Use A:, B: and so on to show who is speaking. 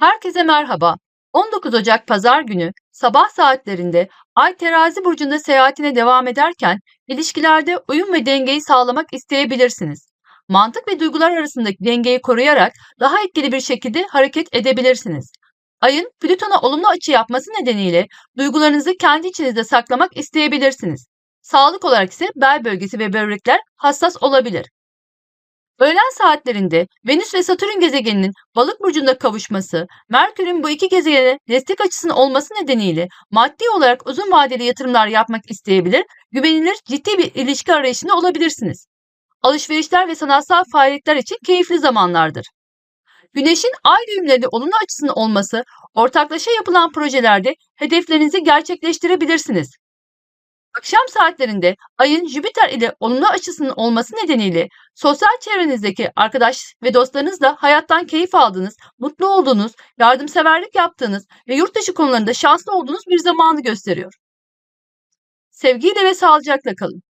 A: Herkese merhaba. 19 Ocak Pazar günü sabah saatlerinde Ay Terazi burcunda seyahatine devam ederken ilişkilerde uyum ve dengeyi sağlamak isteyebilirsiniz. Mantık ve duygular arasındaki dengeyi koruyarak daha etkili bir şekilde hareket edebilirsiniz. Ayın Plüton'a olumlu açı yapması nedeniyle duygularınızı kendi içinizde saklamak isteyebilirsiniz. Sağlık olarak ise bel bölgesi ve böbrekler hassas olabilir. Öğlen saatlerinde Venüs ve Satürn gezegeninin Balık burcunda kavuşması, Merkür'ün bu iki gezegene destek açısının olması nedeniyle maddi olarak uzun vadeli yatırımlar yapmak isteyebilir, güvenilir ciddi bir ilişki arayışında olabilirsiniz. Alışverişler ve sanatsal faaliyetler için keyifli zamanlardır. Güneşin ay düğümlerinde olumlu açısının olması, ortaklaşa yapılan projelerde hedeflerinizi gerçekleştirebilirsiniz. Akşam saatlerinde ayın Jüpiter ile olumlu açısının olması nedeniyle sosyal çevrenizdeki arkadaş ve dostlarınızla hayattan keyif aldığınız, mutlu olduğunuz, yardımseverlik yaptığınız ve yurt dışı konularında şanslı olduğunuz bir zamanı gösteriyor. Sevgiyle ve sağlıcakla kalın.